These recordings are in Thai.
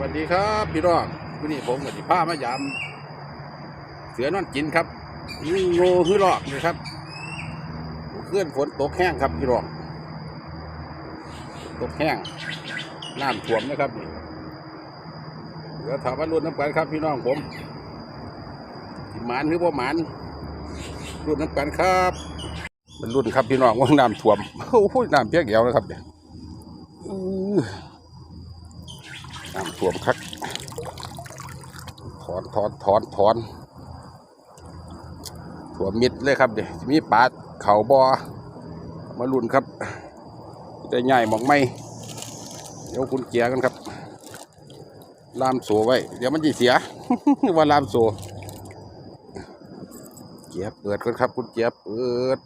วัสดีครับพี่น้องวันนี้ผมกับสิพามายามเสือนอนกินครับนี่โง่คือหลอกเลยครับเคลื่อนฝนตกแห้งครับพี่น้องตกแห้งน้ำท่วมนะครับนี่เดี๋ยวถามว่ารุ่นน้ำกันครับ พี่น้องผมหมานหรือบ่หมานรุ่นน้ำกันครับเป็นรุ่นครับพี่น้องว่าน้ำท่วมโอ้โหน้ำเพียกเดียวนะครับเนี่ย น้ำท่วมคักถอนถอนถอนถอนท่วมิดเลยครับเดี๋ยวมีปลาเข่าบอมาลุ่นครับจะใหญ่หมองไม่เดี๋ยวคุณเกียกันครับ ลามโซไว้ เดี๋ยวมันจะเสีย ว่าลามโซเกียเปิดกันครับ คุณเกียเปิด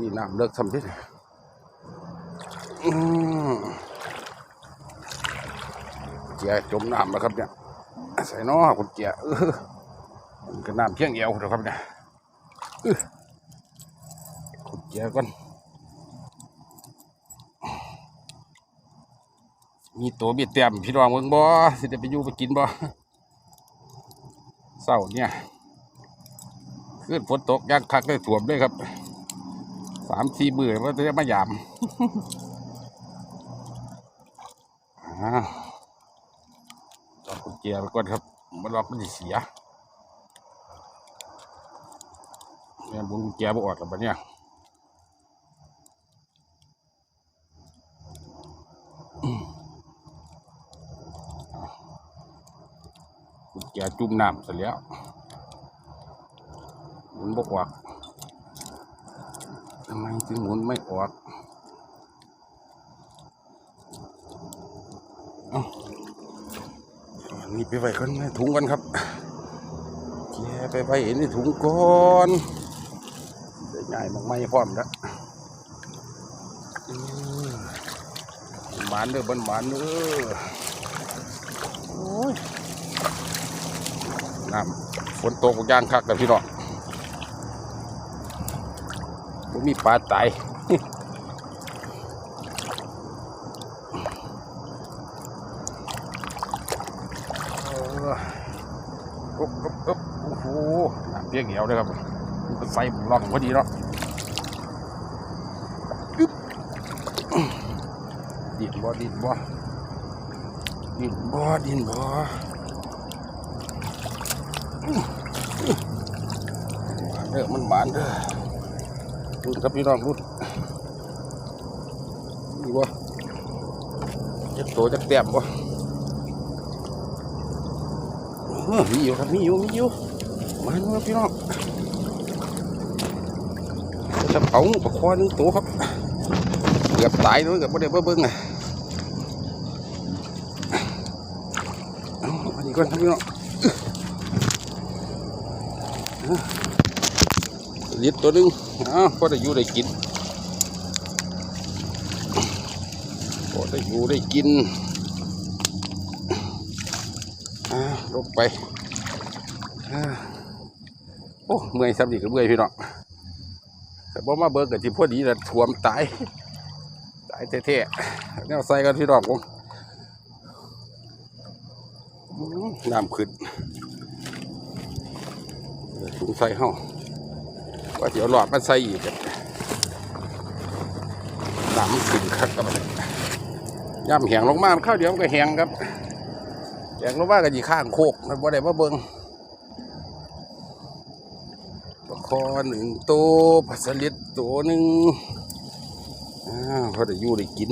นี่น้ำเลิกทำที่ เจียจมน้ำแล้วครับเนี่ยใส่น้อคุณเจียเออมันก็น้ำเพียงเอวนะครับเนี่ยอื้อคุณเจียก่อนมีตัวมีเต็มพี่น้องเมืองบ่สิจะไปอยู่ไปกินบ่เศร้าเนี่ยขึ้นฝนตกยากคักได้ถ่วมเลยครับสามสี่มือว่าจะมายาม อ่า กกุญแจไปก่อนครับมันล็อกมันจะเสียเนี่ยบุญกุญแจบ่ออกแล้วบัดเนี่ยอืมกุญแจจุ่มน้ำเสร็จแล้วหมุนบ่ออกทำไมถึงหมุนไม่ออกเอ้าอั นี่ไปไว้ก่อนถุงกันครับแกไปไว้ในถุงก่อนได้ง่ายมากไม่พร้อมแล้วอืมหมานเด้อบนหมานเด้อโอ้ยน้ำฝนตกย่างคักแต่พี่น้องมีปลาตาย เออ อุ๊บโอ้โหเปียกเหนียวเลยครับมันใส่ล่องพอดีเนาะอึ๊บดินบ่ดินบ่ดินบ่ดินบ่เด้อมันหวานเด้อรุ่นครับพี่น้องรุ่นนี่บ่จะโตจะแต้มบ่ เออ มีอยู่ครับมีอยู่มีอยู่มาดูครับพี่น้องจะเผาปลาคอหนึ่งตัวครับเกือบตายด้วยเกือบไม่ได้เบิ้งอะเอาอันนี้ก่อนครับพี่น้องอื้อลิตรตัวหนึงอ้าวพอได้อยู่ได้กินพอได้อยู่ได้กิน อ่า ลงไปโอ้เมื่อยซ้ำอีกก็เมื่อยพี่น้องแต่บ่มาเบิกกับที่พอดีแล้วถ่วมตายตายเท่ๆแนวใส่กันพี่น้องผมน้ำขึ้นถุงใส่เฮาว่าเดี๋ยวหลอดมันใส่อีกน้ำมันขึ้นคักกับย่ำแหงลงมาข้าวเดียวมันก็แหงครับ อยากรู้ว่ากันยี่ข้างโคกมันบ่ได้มาเบิงปลาคอหนึ่งตัวปลาสลิดตัวหนึ่งอ้าวพอได้อยู่ได้กิน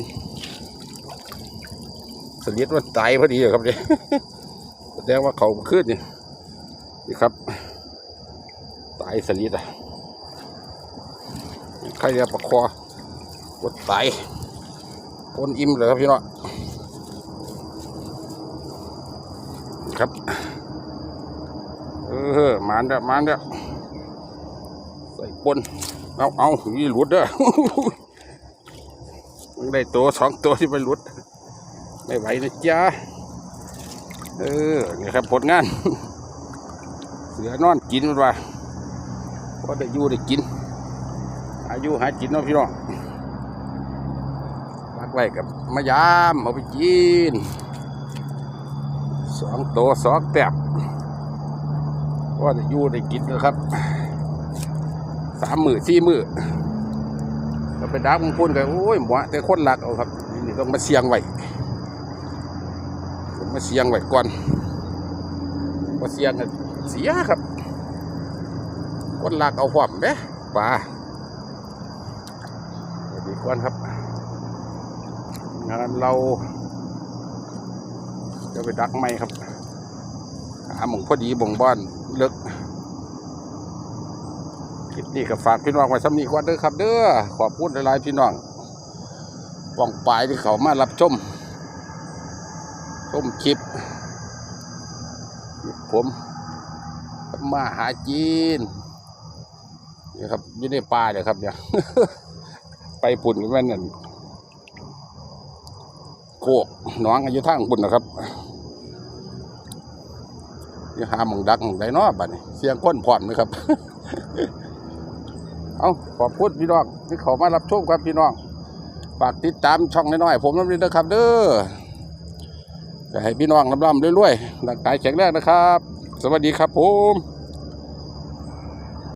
สลิดมันตายพอดีเลยครับเนี่ยแสดงว่าเขาขึ้นนี่นี่ครับ ตายสลิดอะใครเรียกปลาคอวัดตายคนอิ่มเลยครับพี่น้อง ครับ เออมาเด้อมาเด้อใส่ปนเอาเอานี่หลุดเด้อมันได้ตัวสองตัวที่ไปหลุด ไม่ไหวนะจ๊ะเออนี่ครับผลงาน เสือนอนกินมันว่าพอได้อยู่ได้กิน อายุหากินเนาะพี่น้องพักไว้กับมายามเอาไปกิน สองตัวสองแตบว่าได้อยู่ได้กินแล้วครับสามมือสี่มือก็ไปดักมึงพูนกันโอ้ยหมวแต่คนหลักเอาครับนี่ต้องมาเสียงไว้มาเสียงไว้ก่อนมาเสียงกันเสียครับ คนหลักเอาความเด้ป่าดี๋ยวดีก่อนครับ งานเรา จะไปดักไม่ครับหาหมองพอดีบ่งบ้านเลิกคลิปนี้ก็ฝากพี่น้องไว้สำนีก่อนเด้อครับ เด้อขอบคุณหลายๆพี่น้องว่องปลายที่เขามารับชมชมคลิปคลิปผมมาหาจีนนี่ครับอยู่ในป่าเลยครับเนี่ยไปปุ่นกันแม่นนั่น โคกน้องอายุทางบุญนะครับอยังหามองดักไดเนาะบัดนี้เสียงก้นผ่อนไหมครับ เอาขอบคุณพี่น้องที่เขามารับชมครับพี่น้องฝากติดตามช่องน้อยๆผมน้ำนี้นะครับ เด้อจะให้พี่น้องร่ำๆรวยๆร่างกายแข็งแรงนะครับ สวัสดีครับผม